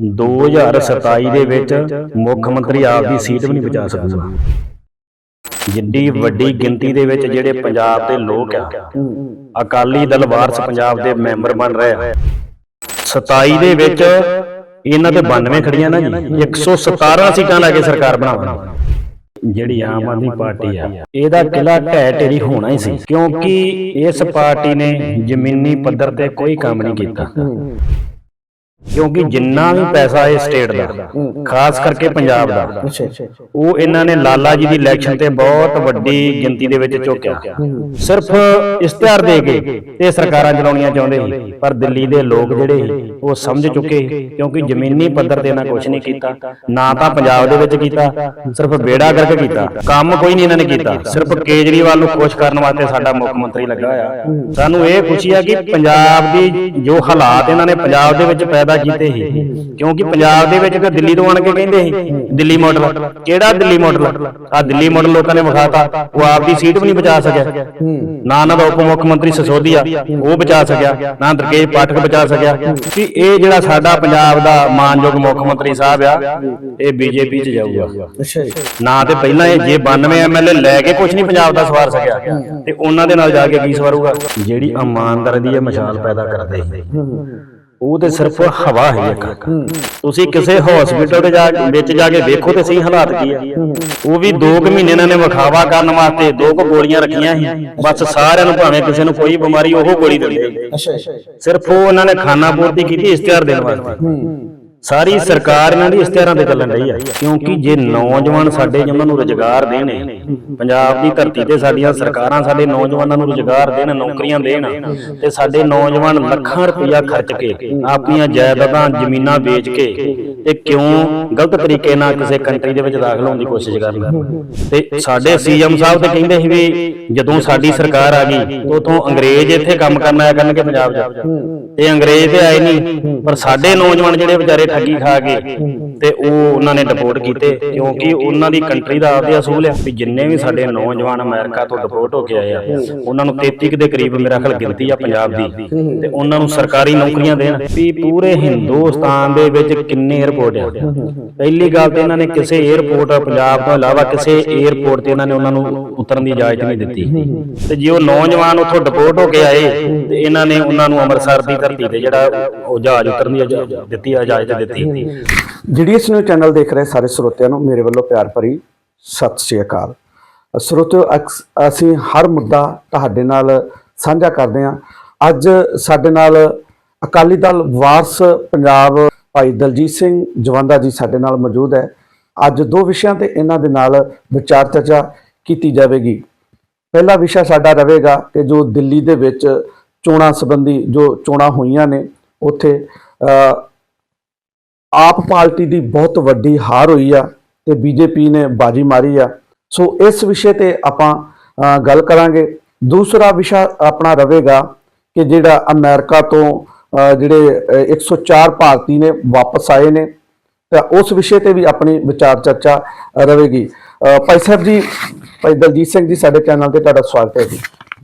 2027 ਦੇ ਵਿੱਚ ਮੁੱਖ ਮੰਤਰੀ ਆਪ ਦੀ ਸੀਟ ਵੀ ਨਹੀਂ ਬਚਾ ਸਕੂਗਾ ਜਿੱਡੀ ਵੱਡੀ ਗਿਣਤੀ ਦੇ ਵਿੱਚ ਜਿਹੜੇ ਪੰਜਾਬ ਦੇ ਲੋਕ ਆ। ਅਕਾਲੀ ਦਲ ਵਾਰਸ ਪੰਜਾਬ ਦੇ ਮੈਂਬਰ ਬਣ ਰਹੇ। ਆ 27 ਦੇ ਵਿੱਚ ਇਹਨਾਂ ਦੇ 92 ਖੜੀਆਂ ਨਾ ਜੀ। 117 ਸੀਟਾਂ ਲੈ ਕੇ ਸਰਕਾਰ ਬਣਾਵਾਂਗੇ ਜਿਹੜੀ ਆਮ ਆਦਮੀ ਪਾਰਟੀ ਆ। ਇਹਦਾ ਕਿਲਾ ਢਹਿ ਢੇਰੀ ਹੋਣਾ ਹੀ ਸੀ। ਕਿਉਂਕਿ ਇਸ ਪਾਰਟੀ ਨੇ ਜ਼ਮੀਨੀ ਪੱਧਰ ਤੇ ਕੋਈ ਕੰਮ ਨਹੀਂ ਕੀਤਾ। ਕਿਉਂਕਿ ਜਿੰਨਾ ਵੀ ਪੈਸਾ ਇਹ ਸਟੇਟ ਦਾ ਖਾਸ ਕਰਕੇ ਪੰਜਾਬ ਦਾ। ਉਹ ਇਹਨਾਂ ਨੇ ਲਾਲਾ ਜੀ ਦੀ ਇਲੈਕਸ਼ਨ ਤੇ ਬਹੁਤ ਵੱਡੀ ਗਿਣਤੀ ਦੇ ਵਿੱਚ ਝੋਕਿਆ ਸਿਰਫ ਇਸ਼ਤਿਹਾਰ ਦੇ ਕੇ ਇਹ ਸਰਕਾਰਾਂ ਚਲਾਉਣੀਆਂ ਚਾਹੁੰਦੇ ਸੀ ਪਰ ਦਿੱਲੀ ਦੇ ਲੋਕ ਜਿਹੜੇ ਉਹ ਸਮਝ ਚੁੱਕੇ ਕਿਉਂਕਿ ਜ਼ਮੀਨੀ ਪੱਧਰ ਤੇ ਇਹਨਾਂ ਕੁਝ ਨਹੀਂ ਕੀਤਾ। ਨਾ ਤਾਂ ਪੰਜਾਬ ਦੇ ਵਿੱਚ ਕੀਤਾ ਸਿਰਫ ਬੇੜਾ ਕਰਕੇ ਕੀਤਾ। ਕੰਮ ਕੋਈ ਨਹੀਂ ਇਹਨਾਂ ਨੇ ਕੀਤਾ। ਸਿਰਫ ਕੇਜਰੀਵਾਲ ਨੂੰ ਖੁਸ਼ ਕਰਨ ਵਾਸਤੇ ਸਾਡਾ ਮੁੱਖ ਮੰਤਰੀ ਲੱਗਾ ਹੋਇਆ। ਸਾਨੂੰ ਇਹ ਖੁਸ਼ੀ ਆ ਕਿ ਪੰਜਾਬ ਦੀ ਜੋ ਹਾਲਾਤ ਇਹਨਾਂ ਨੇ ਪੰਜਾਬ ਦੇ ਵਿੱਚ ਪੈਦਾ ਕੀਤੇ ਸੀ ਕਿਉਂਕਿ ਪੰਜਾਬ ਦੇ ਵਿੱਚ ਤਾਂ ਦਿੱਲੀ ਤੋਂ ਆਣ ਕੇ ਕਹਿੰਦੇ ਸੀ ਦਿੱਲੀ ਮਾਡਲ ਕਿਹੜਾ ਦਿੱਲੀ ਮਾਡਲ ਆ? ਦਿੱਲੀ ਮਾਡਲ ਲੋਕਾਂ ਨੇ ਵਿਖਾਤਾ ਉਹ ਆਪ ਦੀ ਸੀਟ ਵੀ ਨਹੀਂ ਬਚਾ ਸਕਿਆ। ਨਾ ਉਹਨਾਂ ਦਾ ਉਪ ਮੁੱਖ ਮੰਤਰੀ ਸਸੋਦੀਆ ਉਹ ਬਚਾ ਸਕਿਆ। ਨਾ ਦਰਕੇਸ਼ ਪਾਠਕ ਬਚਾ ਸਕਿਆ। ਕਿ ਇਹ ਜਿਹੜਾ ਸਾਡਾ ਪੰਜਾਬ ਦਾ ਮਾਨਯੋਗ ਮੁੱਖ ਮੰਤਰੀ ਸਾਹਿਬ ਆ ਇਹ ਬੀਜੇਪੀ 'ਚ ਜਾਊਗਾ। ਅੱਛਾ ਜੀ। ਨਾ ਤੇ ਪਹਿਲਾਂ ਇਹ ਜੇ 92 ਐਮਐਲਏ ਲੈ ਕੇ ਕੁਝ ਨਹੀਂ ਪੰਜਾਬ ਦਾ ਸਵਾਰ ਸਕਿਆ ਤੇ ਉਹਨਾਂ ਦੇ ਨਾਲ ਜਾ ਕੇ ਕੀ ਸਵਾਰੂਗਾ? ਜਿਹੜੀ ਇਮਾਨਦਾਰੀ ਦੀ ਇਹ ਮਿਸਾਲ ਪੈਦਾ ਕਰਦੇ। ਸੀ ਉਹ ਤੇ ਸਿਰਫ ਹਵਾ ਹੈ ਇੱਕ ਤੁਸੀਂ ਕਿਸੇ ਹਸਪੀਟਲ ਦੇ ਜਾ ਵਿੱਚ ਜਾ ਕੇ ਵੇਖੋ ਤੇ ਸਹੀ ਹਾਲਾਤ ਕੀ ਆ। ਉਹ ਵੀ 2 ਕੁ ਮਹੀਨੇ ਇਹਨਾਂ ਨੇ ਵਿਖਾਵਾ ਕਰਨ ਵਾਸਤੇ ਦੋ ਕੁ ਗੋਲੀਆਂ ਰੱਖੀਆਂ ਸੀ। ਬਸ ਸਾਰਿਆਂ ਨੂੰ ਭਾਵੇਂ ਕਿਸੇ ਨੂੰ ਕੋਈ ਬਿਮਾਰੀ ਉਹ ਗੋਲੀ ਦਿੰਦੇ ਅੱਛਾ ਸਿਰਫ ਉਹ ਉਹਨਾਂ ਨੇ ਖਾਨਾ ਪੂਰਤੀ ਕੀਤੀ ਇਸ਼ਤਿਹਾਰ ਦੇਣ ਵਾਸਤੇ। ਸਾਰੀ ਸਰਕਾਰ ਇਹਨਾਂ ਦੀ ਇਸ਼ਤਿਹਾਰਾਂ ਤੇ ਚੱਲਣ ਰਹੀ ਹੈ ਕਿਉਂਕਿ ਜੇ ਨੌਜਵਾਨ ਸਾਡੇ ਜੇ ਉਹਨਾਂ ਨੂੰ ਰੁਜ਼ਗਾਰ ਦੇਣ ਪੰਜਾਬ ਦੀ ਧਰਤੀ ਤੇ ਸਾਡੀਆਂ ਸਰਕਾਰਾਂ ਸਾਡੇ ਨੌਜਵਾਨਾਂ ਨੂੰ ਰੁਜ਼ਗਾਰ ਦੇਣ ਨੌਕਰੀਆਂ ਦੇਣ ਤੇ ਸਾਡੇ ਨੌਜਵਾਨ ਲੱਖਾਂ ਰੁਪਇਆ ਖਰਚ ਕੇ ਆਪਣੀਆਂ ਜਾਇਦਾਦਾਂ ਜ਼ਮੀਨਾਂ ਵੇਚ ਕੇ ਤੇ ਕਿਉਂ ਗਲਤ ਤਰੀਕੇ ਨਾਲ ਕਿਸੇ ਕੰਟਰੀ ਦੇ ਵਿੱਚ ਦਾਖਲ ਹੋਣ ਦੀ ਕੋਸ਼ਿਸ਼ ਕਰਨ ਤੇ ਸਾਡੇ ਸੀਐਮ ਸਾਹਿਬ ਤੇ ਕਹਿੰਦੇ ਸੀ ਵੀ ਜਦੋਂ ਸਾਡੀ ਸਰਕਾਰ ਆ ਗਈ ਉਤੋਂ ਅੰਗਰੇਜ਼ ਇੱਥੇ ਕੰਮ ਕਰਨ ਆਇਆ ਕਰਨਗੇ ਪੰਜਾਬ 'ਚ ਤੇ ਅੰਗਰੇਜ਼ ਤੇ ਆਏ ਨਹੀਂ ਪਰ ਸਾਡੇ ਨੌਜਵਾਨ ਜਿਹੜੇ ਵਿਚਾਰੇ ਠੱਗੀ ਖਾ ਕੇ ਤੇ ਉਹ ਉਹਨਾਂ ਨੇ ਡਿਪੋਰਟ ਕੀਤੇ, ਕਿਉਂਕਿ ਉਹਨਾਂ ਦੀ ਕੰਟਰੀ ਦਾ ਆਪਦੇ ਅਸੂਲ ਹੈ ਵੀ ਜਿੰਨੇ ਵੀ ਸਾਡੇ ਨੌਜਵਾਨ ਅਮਰੀਕਾ ਤੋਂ ਡਿਪੋਰਟ ਹੋ ਕੇ ਆਏ ਆ, ਉਹਨਾਂ ਨੂੰ 33 ਦੇ ਕਰੀਬ ਮੇਰਾ ਖਿਆਲ ਗਿਣਤੀ ਆ ਪੰਜਾਬ ਦੀ, ਤੇ ਉਹਨਾਂ ਨੂੰ ਸਰਕਾਰੀ ਨੌਕਰੀਆਂ ਦੇਣ। ਵੀ ਪੂਰੇ ਹਿੰਦੁਸਤਾਨ ਦੇ ਵਿੱਚ ਕਿੰਨੇ 에ਅਰਪੋਰਟ ਆ? ਪਹਿਲੀ ਗੱਲ ਤੇ ਇਹਨਾਂ ਨੇ ਕਿਸੇ 에ਅਰਪੋਰਟ ਪੰਜਾਬ ਤੋਂ ਇਲਾਵਾ ਕਿਸੇ ਏਅਰਪੋਰਟ ਤੇ ਇਹਨਾਂ ਨੇ ਉਹਨਾਂ ਨੂੰ ਉਤਰਨ ਦੀ ਇਜਾਜ਼ਤ ਨਹੀਂ ਦਿੱਤੀ। ਤੇ ਜੇ ਉਹ ਨੌਜਵਾਨ ਉੱਥੋਂ ਡਿਪੋਰਟ ਹੋ ਕੇ ਆਏ, ਤੇ ਇਹਨਾਂ ਨੇ ਉਹਨਾਂ ਨੂੰ ਅੰਮ੍ਰਿਤਸਰ ਦੀ ਧਰਤੀ ਤੇ ਜਿਹੜਾ ਉਹ ਜਹਾਜ਼ ਉਤਰਨ ਦੀ ਦਿੱਤੀ ਇਜਾਜ਼ਤ ਦਿੱਤੀ ਜੀਡੀਐਸ ਨਿਊਜ਼ ਚੈਨਲ ਦੇਖ ਰਹੇ ਸਾਰੇ ਸਰੋਤਿਆਂ ਨੂੰ ਮੇਰੇ ਵੱਲੋਂ ਪਿਆਰ ਭਰੀ ਸਤਿ ਸ੍ਰੀ ਅਕਾਲ। ਸਰੋਤਿਓ ਅਸੀਂ ਹਰ ਮੁੱਦਾ ਤੁਹਾਡੇ ਨਾਲ ਸਾਂਝਾ ਕਰਦੇ ਹਾਂ। ਅੱਜ ਸਾਡੇ ਨਾਲ ਅਕਾਲੀ ਦਲ ਵਾਰਸ ਪੰਜਾਬ ਭਾਈ ਦਲਜੀਤ ਸਿੰਘ ਜਵੰਦਾ ਜੀ ਸਾਡੇ ਨਾਲ ਮੌਜੂਦ ਹੈ। ਅੱਜ ਦੋ ਵਿਸ਼ਿਆਂ ਤੇ ਇਹਨਾਂ ਦੇ ਨਾਲ ਵਿਚਾਰ ਚਰਚਾ ਕੀਤੀ ਜਾਵੇਗੀ। ਪਹਿਲਾ ਵਿਸ਼ਾ ਸਾਡਾ ਰਹੇਗਾ ਕਿ ਜੋ ਦਿੱਲੀ ਦੇ ਵਿੱਚ ਚੋਣਾਂ ਸੰਬੰਧੀ ਜੋ ਚੋਣਾਂ ਹੋਈਆਂ ਨੇ ਉੱਥੇ ਅ, ਆਪ ਪਾਰਟੀ ਦੀ ਬਹੁਤ ਵੱਡੀ ਹਾਰ ਹੋਈ ਆ ਤੇ ਬੀਜੇਪੀ ਨੇ ਬਾਜੀ ਮਾਰੀ ਆ। ਸੋ ਇਸ ਵਿਸ਼ੇ ਤੇ ਆਪਾਂ ਗੱਲ ਕਰਾਂਗੇ। ਦੂਸਰਾ ਵਿਸ਼ਾ ਆਪਣਾ ਰਹੇਗਾ ਕਿ ਜਿਹੜਾ ਅਮਰੀਕਾ ਤੋਂ ਅ, ਜਿਹੜੇ ਅ, 104 ਭਾਰਤੀ ਨੇ ਵਾਪਸ ਆਏ ਨੇ ਤਾਂ ਉਸ ਵਿਸ਼ੇ ਤੇ ਵੀ ਆਪਣੀ ਵਿਚਾਰ ਚਰਚਾ ਰਹੇਗੀ ਭਾਈ ਸਾਹਿਬ ਜੀ ਭਾਈ ਦਲਜੀਤ ਸਿੰਘ ਜੀ ਸਾਡੇ ਚੈਨਲ ਤੇ ਤੁਹਾਡਾ ਸਵਾਗਤ ਹੈ ਜੀ।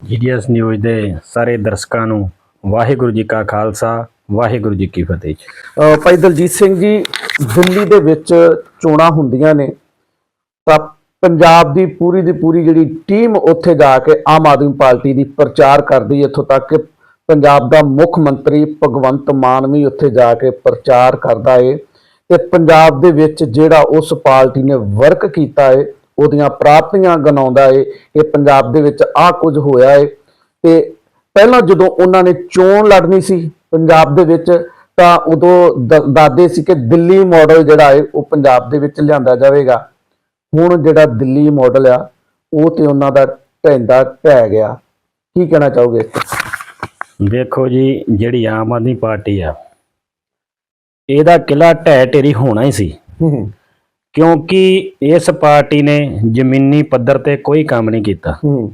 ਜੀਡੀਐਸ ਨਿਊਜ਼ ਦੇ ਸਾਰੇ ਦਰਸ਼ਕਾਂ ਨੂੰ ਵਾਹਿਗੁਰੂ ਜੀ ਕਾ ਖਾਲਸਾ ਵਾਹਿਗੁਰੂ ਜੀ ਕੀ ਫਤਿਹ ਜੀ। ਭਾਈ ਦਲਜੀਤ ਸਿੰਘ ਜੀ, ਦਿੱਲੀ ਦੇ ਵਿੱਚ ਚੋਣਾਂ ਹੁੰਦੀਆਂ ਨੇ, ਤਾਂ ਪੰਜਾਬ ਦੀ ਪੂਰੀ ਦੀ ਪੂਰੀ ਜਿਹੜੀ ਟੀਮ ਉੱਥੇ ਜਾ ਕੇ ਆਮ ਆਦਮੀ ਪਾਰਟੀ ਦੀ ਪ੍ਰਚਾਰ ਕਰਦੀ ਇੱਥੋਂ ਤੱਕ ਕਿ ਪੰਜਾਬ ਦਾ ਮੁੱਖ ਮੰਤਰੀ ਭਗਵੰਤ ਮਾਨ ਵੀ ਉੱਥੇ ਜਾ ਕੇ ਪ੍ਰਚਾਰ ਕਰਦਾ ਏ ਤੇ ਪੰਜਾਬ ਦੇ ਵਿੱਚ ਜਿਹੜਾ ਉਸ ਪਾਰਟੀ ਨੇ ਵਰਕ ਕੀਤਾ ਏ, ਉਹਦੀਆਂ ਪ੍ਰਾਪਤੀਆਂ ਗਨਾਉਂਦਾ ਏ ਕਿ ਪੰਜਾਬ ਦੇ ਵਿੱਚ ਆਹ ਕੁਝ ਹੋਇਆ ਏ ਤੇ ਪਹਿਲਾਂ ਜਦੋਂ ਉਹਨਾਂ ਨੇ ਚੋਣ ਲੜਨੀ ਸੀ ਪੰਜਾਬ ਦੇ ਵਿੱਚ ਤਾਂ ਉਦੋਂ ਦਾਦੇ ਸੀ ਕਿ ਦਿੱਲੀ ਮਾਡਲ ਜਿਹੜਾ ਏ ਉਹ ਪੰਜਾਬ ਦੇ ਵਿੱਚ ਲਿਆਂਦਾ ਜਾਵੇਗਾ। ਹੁਣ ਜਿਹੜਾ ਦਿੱਲੀ ਮਾਡਲ ਆ ਉਹ ਤੇ ਉਹਨਾਂ ਦਾ ਢੈਂਦਾ ਢਹਿ ਗਿਆ। ਕੀ ਕਹਿਣਾ ਚਾਹੋਗੇ? ਦੇਖੋ ਜੀ ਜਿਹੜੀ ਆਮ ਆਦਮੀ ਪਾਰਟੀ ਆ ਇਹਦਾ ਕਿਲਾ ਢਹਿ ਢੇਰੀ ਹੋਣਾ ਹੀ ਸੀ। ਹੂੰ ਕਿਉਂਕਿ ਇਸ ਪਾਰਟੀ ਨੇ ਜ਼ਮੀਨੀ ਪੱਧਰ ਤੇ ਕੋਈ ਕੰਮ ਨਹੀਂ ਕੀਤਾ। ਹੂੰ।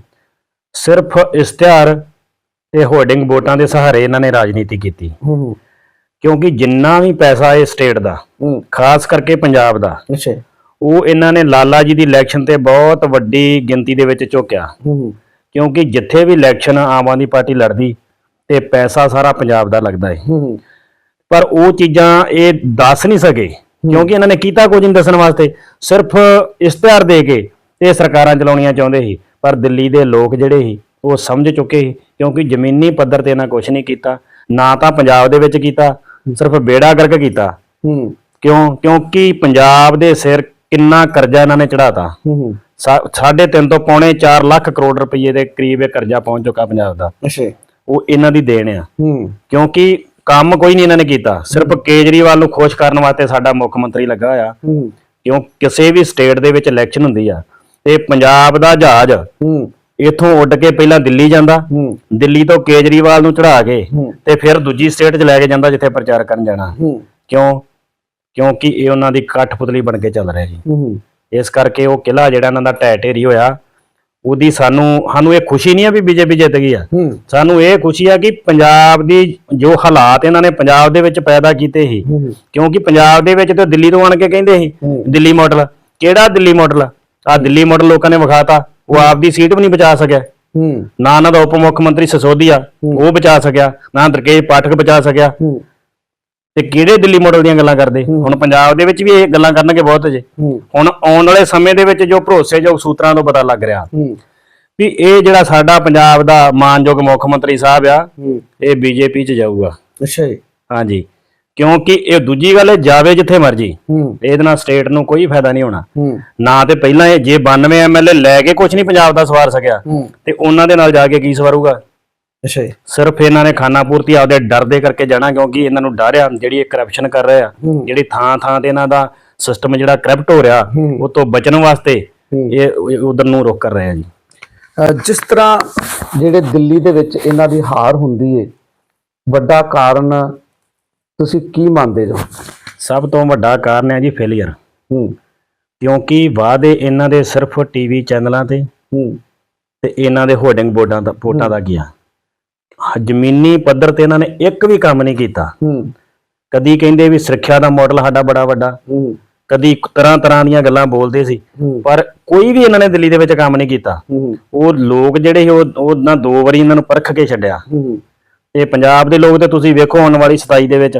ਸਿਰਫ ਇਸ਼ਤਿਹਾਰ ਤੇ ਹੋਰਡਿੰਗ ਵੋਟਾਂ ਦੇ ਸਹਾਰੇ ਇਹਨਾਂ ਨੇ ਰਾਜਨੀਤੀ ਕੀਤੀ। ਹੂੰ। ਕਿਉਂਕਿ ਜਿੰਨਾ ਵੀ ਪੈਸਾ ਇਹ ਸਟੇਟ ਦਾ ਖਾਸ ਕਰਕੇ ਪੰਜਾਬ ਦਾ ਅੱਛਾ। ਉਹ ਇਹਨਾਂ ਨੇ ਲਾਲਾ ਜੀ ਦੀ ਇਲੈਕਸ਼ਨ ਤੇ ਬਹੁਤ ਵੱਡੀ ਗਿਣਤੀ ਦੇ ਵਿੱਚ ਝੋਕਿਆ ਕਿਉਂਕਿ ਜਿੱਥੇ ਵੀ ਇਲੈਕਸ਼ਨ ਆਮ ਆਦਮੀ ਪਾਰਟੀ ਲੜਦੀ ਤੇ ਪੈਸਾ ਸਾਰਾ ਪੰਜਾਬ ਦਾ ਲੱਗਦਾ ਹੈ ਹੂੰ। ਪਰ ਉਹ ਚੀਜ਼ਾਂ ਇਹ ਦੱਸ ਨਹੀਂ ਸਕੇ। ਕਿਉਂਕਿ ਇਹਨਾਂ ਨੇ ਕੀਤਾ ਕੁਝ ਨਹੀਂ ਦੱਸਣ ਵਾਸਤੇ। ਸਿਰਫ ਇਸ਼ਤਿਹਾਰ ਦੇ ਕੇ ਇਹ ਸਰਕਾਰਾਂ ਚਲਾਉਣੀਆਂ ਚਾਹੁੰਦੇ ਸੀ। ਪਰ ਦਿੱਲੀ ਦੇ ਲੋਕ ਜਿਹੜੇ ਸੀ ਉਹ ਸਮਝ ਚੁੱਕੇ ਸੀ ਕਿਉਂਕਿ ਜ਼ਮੀਨੀ ਪੱਧਰ ਤੇ ਇਹਨਾਂ ਕੁਝ ਨਹੀਂ ਕੀਤਾ ਨਾ ਤਾਂ ਪੰਜਾਬ ਦੇ ਵਿੱਚ ਕੀਤਾ ਸਿਰਫ ਬੇੜਾ ਗਰਕ ਕੀਤਾ। ਹੂੰ। ਕਿਉਂ? ਕਿਉਂਕਿ ਪੰਜਾਬ ਦੇ ਸਿਰ ਕਿੰਨਾ ਕਰਜ਼ਾ ਇਹਨਾਂ ਨੇ ਚੜਾਤਾ ਹੂੰ ਸਾਢੇ ਤਿੰਨ ਤੋਂ ਪੌਣੇ 4 ਲੱਖ ਕਰੋੜ ਰੁਪਏ ਦੇ ਕਰੀਬ ਇਹ ਕਰਜ਼ਾ ਪਹੁੰਚ ਚੁੱਕਾ ਪੰਜਾਬ ਦਾ। ਅੱਛਾ ਉਹ ਇਹਨਾਂ ਦੀ ਦੇਣ ਆ। ਹੂੰ। ਕਿਉਂਕਿ ਕੰਮ ਕੋਈ ਨਹੀਂ ਇਹਨਾਂ ਨੇ ਕੀਤਾ। ਸਿਰਫ ਕੇਜਰੀਵਾਲ ਨੂੰ ਖੁਸ਼ ਕਰਨ ਵਾਸਤੇ ਸਾਡਾ ਮੁੱਖ ਮੰਤਰੀ ਲੱਗਾ ਹੋਇਆ ਹੂੰ। ਕਿਉਂ? ਕਿਸੇ ਵੀ ਸਟੇਟ ਦੇ ਵਿੱਚ ਇਲੈਕਸ਼ਨ ਹੁੰਦੀ ਆ। ਤੇ ਪੰਜਾਬ ਦਾ ਜਹਾਜ਼ ਹੂੰ। ਇੱਥੋਂ ਉੱਡ ਕੇ ਪਹਿਲਾਂ ਦਿੱਲੀ ਜਾਂਦਾ ਹੂੰ। ਦਿੱਲੀ ਤੋਂ ਕੇਜਰੀਵਾਲ ਨੂੰ ਚੜਾ ਕੇ ਹੂੰ। ਤੇ ਫਿਰ ਦੂਜੀ ਸਟੇਟ 'ਚ ਲੈ ਕੇ ਜਾਂਦਾ ਜਿੱਥੇ ਪ੍ਰਚਾਰ ਕਰਨ ਜਾਣਾ। ਹੂੰ। ਕਿਉਂ? ਕਿਉਂਕਿ ਇਹ ਉਹਨਾਂ ਦੀ ਕਠਪੁਤਲੀ ਬਣ ਕੇ ਚੱਲ ਰਿਹਾ ਜੀ। ਹੂੰ। ਇਸ ਕਰਕੇ ਉਹ ਕਿਲਾ ਜਿਹੜਾ ਇਹਨਾਂ ਦਾ ਢਹਿ ਢੇਰੀ ਹੋਇਆ ਉਹਦੀ ਸਾਨੂੰ ਸਾਨੂੰ ਇਹ ਖੁਸ਼ੀ ਨਹੀਂ ਆ ਵੀ ਬੀਜੇਪੀ ਜਿੱਤ ਗਈ ਆ। ਹੂੰ। ਸਾਨੂੰ ਇਹ ਖੁਸ਼ੀ ਆ ਕਿ ਪੰਜਾਬ ਦੀ ਜੋ ਹਾਲਾਤ ਇਹਨਾਂ ਨੇ ਪੰਜਾਬ ਦੇ ਵਿੱਚ ਪੈਦਾ ਕੀਤੇ ਸੀ ਹੂੰ। ਕਿਉਂਕਿ ਪੰਜਾਬ ਦੇ ਵਿੱਚ ਤੇ ਦਿੱਲੀ ਤੋਂ ਆਣ ਕੇ ਕਹਿੰਦੇ ਸੀ ਹੂੰ। ਦਿੱਲੀ ਮਾਡਲ ਕਿਹੜਾ ਦਿੱਲੀ ਮਾਡਲ ਆ ਦਿੱਲੀ ਮਾਡਲ ਲੋਕਾਂ ਨੇ ਵਿਖਾਤਾ। ਉਹ ਆਪਦੀ ਸੀਟ ਵੀ ਨਹੀਂ ਬਚਾ ਸਕਿਆ। ਹੂੰ। ਨਾ ਉਹਨਾਂ ਦਾ ਉਪ ਮੁੱਖ ਮੰਤਰੀ ਸਸੋਦੀਆ ਉਹ ਬਚਾ ਸਕਿਆ ਨਾ ਦਰਕੇਸ਼ ਪਾਠਕ ਬਚਾ ਸਕਿਆ। ਹੂੰ। ਤੇ ਕਿਹੜੇ ਦਿੱਲੀ ਮਾਡਲ ਦੀਆਂ ਗੱਲਾਂ ਕਰਦੇ? ਹੁਣ ਪੰਜਾਬ ਦੇ ਵਿੱਚ ਵੀ ਇਹ ਗੱਲਾਂ ਕਰਨਗੇ ਬਹੁਤ ਜੇ। ਹੁਣ ਆਉਣ ਵਾਲੇ ਸਮੇਂ ਦੇ ਵਿੱਚ ਜੋ ਭਰੋਸੇਯੋਗ ਸੂਤਰਾਂ ਤੋਂ ਪਤਾ ਲੱਗ ਰਿਹਾ। ਵੀ ਇਹ ਜਿਹੜਾ ਸਾਡਾ ਪੰਜਾਬ ਦਾ ਮਾਨਯੋਗ ਮੁੱਖ ਮੰਤਰੀ ਸਾਹਿਬ ਆ ਇਹ ਬੀਜੇਪੀ 'ਚ ਜਾਊਗਾ। ਅੱਛਾ ਜੀ। ਹਾਂਜੀ। ਕਿਉਂਕਿ ਇਹ ਦੂਜੀ ਗੱਲ ਇਹ ਜਾਵੇ ਜਿੱਥੇ ਮਰਜ਼ੀ। ਹੂੰ। ਇਹਦੇ ਨਾਲ ਸਟੇਟ ਨੂੰ ਕੋਈ ਫਾਇਦਾ ਨਹੀਂ ਹੋਣਾ। ਹੂੰ। ਨਾ ਤੇ ਪਹਿਲਾਂ ਇਹ ਜੇ 92 ਐਮਐਲਏ ਲੈ ਕੇ ਕੁਝ ਨਹੀਂ ਪੰਜਾਬ ਦਾ ਸਵਾਰ ਸਕਿਆ ਹੂੰ। ਤੇ ਉਹਨਾਂ ਦੇ ਨਾਲ ਜਾ ਕੇ ਕੀ ਸਵਾਰੂਗਾ? ਅੱਛਾ ਜੀ। ਸਿਰਫ ਇਹਨਾਂ ਨੇ ਖਾਨਾ ਪੂਰਤੀ ਆਪਦੇ ਡਰ ਦੇ ਕਰਕੇ ਜਾਣਾ ਕਿਉਂਕਿ ਇਹਨਾਂ ਨੂੰ ਡਰ ਆ ਜਿਹੜੀ ਇਹ ਕਰਪਸ਼ਨ ਕਰ ਰਹੇ ਆ ਹੂੰ। ਜਿਹੜੀ ਥਾਂ ਥਾਂ ਤੇ ਇਹਨਾਂ ਦਾ ਸਿਸਟਮ ਜਿਹੜਾ ਕਰਪਟ ਹੋ ਰਿਹਾ ਹੂੰ। ਉਹ ਤੋਂ ਬਚਣ ਵਾਸਤੇ ਹੂੰ। ਇਹ ਉਧਰ ਨੂੰ ਰੁਕ ਕਰ ਰਹੇ ਆ ਜੀ। ਅਹ ਜਿਸ ਤਰ੍ਹਾਂ ਜਿਹੜੇ ਦਿੱਲੀ ਦੇ ਵਿੱਚ ਇਹਨਾਂ ਦੀ ਹਾਰ ਹੁੰਦੀ ਏ ਵੱਡਾ ਕਾਰਨ ਤੁਸੀਂ ਕੀ ਮੰਨਦੇ ਜੋ ਸਭ ਤੋਂ ਵੱਡਾ ਕਾਰਨ ਹੈ ਜੀ ਫੇਲਿਅਰ ਹੂੰ। ਕਿਉਂਕਿ ਵਾਅਦੇ ਇਹਨਾਂ ਦੇ ਸਿਰਫ ਟੀਵੀ ਚੈਨਲਾਂ ਤੇ ਹੂੰ। ਤੇ ਇਹਨਾਂ ਦੇ ਹੋਰਡਿੰਗ ਬੋਰਡਾਂ ਦਾ ਵੋਟਾਂ ਦਾ ਗਿਆ। ਹ- ਜ਼ਮੀਨੀ ਪੱਧਰ ਤੇ ਇਹਨਾਂ ਨੇ ਇੱਕ ਵੀ ਕੰਮ ਨਹੀਂ ਕੀਤਾ। ਹੂੰ। ਕਦੀ ਕਹਿੰਦੇ ਵੀ ਸੁਰੱਖਿਆ ਦਾ ਮਾਡਲ ਸਾਡਾ ਬੜਾ ਵੱਡਾ। ਹੂੰ। ਕਦੀ ਤਰ੍ਹਾਂ ਤਰ੍ਹਾਂ ਦੀਆਂ ਗੱਲਾਂ ਬੋਲਦੇ ਸੀ। ਹੂੰ। ਪਰ ਕੋਈ ਵੀ ਇਹਨਾਂ ਨੇ ਦਿੱਲੀ ਦੇ ਵਿੱਚ ਕੰਮ ਨਹੀਂ ਕੀਤਾ। ਹੂੰ। ਉਹ ਲੋਕ ਜਿਹੜੇ ਉਹ ਉਹ ਨਾ ਦੋ ਵਾਰੀ ਇਹਨਾਂ ਨੂੰ ਪਰਖ ਕੇ ਛੱਡਿਆ। ਹੂੰ ਤੇ ਪੰਜਾਬ ਦੇ ਲੋਕ ਤੇ ਤੁਸੀਂ ਵੇਖੋ ਆਉਣ ਵਾਲੀ 27 ਦੇ ਵਿੱਚ।